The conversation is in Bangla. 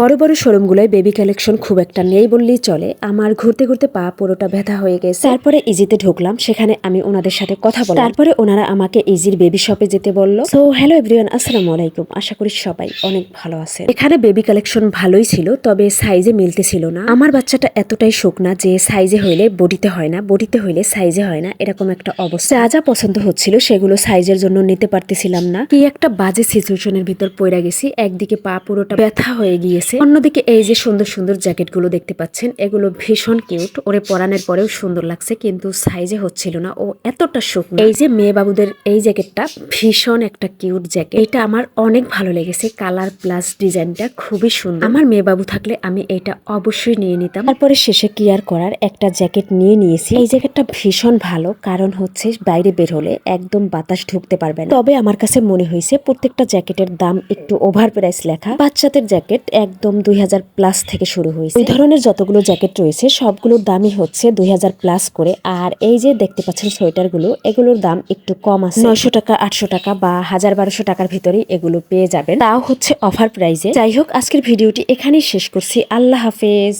বড় বড় শোরুমগুলোয় বেবি কালেকশন খুব একটা নেই বললেই চলে। আমার ঘুরতে ঘুরতে পা পুরোটা ব্যথা হয়ে গেছে। তারপরে ইজিতে ঢুকলাম, সেখানে আমি ওনাদের সাথে কথা বললাম। তারপরে ওনারা আমাকে ইজির বেবি শপে যেতে বলল। সো হ্যালো এভরিওয়ান আসসালামু আলাইকুম। আশা করি সবাই অনেক ভালো আছে এখানে বেবি কালেকশন ভালোই ছিল, তবে সাইজে মিলতে ছিল না। আমার বাচ্চাটা এতটাই শুকনা যে সাইজে হইলে বডিতে হয় না, বডিতে হইলে সাইজে হয় না, এরকম একটা অবস্থা। যা যা পছন্দ হচ্ছিল সেগুলো সাইজের জন্য নিতে পারতেছিলাম না। কি একটা বাজে সিচুয়েশনের ভিতর পড়ে গেছি। একদিকে পা পুরোটা ব্যথা হয়ে গিয়েছে। অন্যদিকে এই যে সুন্দর সুন্দর জ্যাকেটগুলো দেখতে পাচ্ছেন, এগুলো ভীষণ কিউট। ওরে পরানোর পরেও সুন্দর লাগছে, কিন্তু সাইজে হচ্ছিল না। ও এতটা শুকনো। এই যে মেয়ে বাবুদের এই জ্যাকেটটা ভীষণ একটা কিউট জ্যাকেট। এটা আমার অনেক ভালো লেগেছে। কালার প্লাস ডিজাইনটা খুবই সুন্দর। আমার মেয়ে বাবু থাকলে আমি এটা অবশ্যই নিয়ে নিতাম। তারপরে শেষে কেয়ার করার একটা জ্যাকেট নিয়ে নিয়েছি। এই জ্যাকেটটা ভীষণ ভালো। কারণ হচ্ছে বাইরে বের হলে একদম বাতাস ঢুকতে পারবে না। তবে আমার কাছে মনে হয়েছে প্রত্যেকটা জ্যাকেটের দাম একটু ওভার প্রাইস লেখা। বাচ্চাদের জ্যাকেট একদম দুই হাজার প্লাস থেকে শুরু হয়েছে। এই ধরনের যতগুলো জ্যাকেট রয়েছে সবগুলোর দামই হচ্ছে দুই হাজার প্লাস করে। আর এই যে দেখতে পাচ্ছেন সোয়েটারগুলো এগুলোর দাম একটু কম আছে। নয়শো টাকা আটশো টাকা বা হাজার বারোশো টাকার ভিতরে এগুলো পেয়ে যাবেন। তাও হচ্ছে অফার প্রাইজে। যাই হোক আজকের ভিডিওটি এখানেই শেষ করছি। আল্লাহ হাফেজ।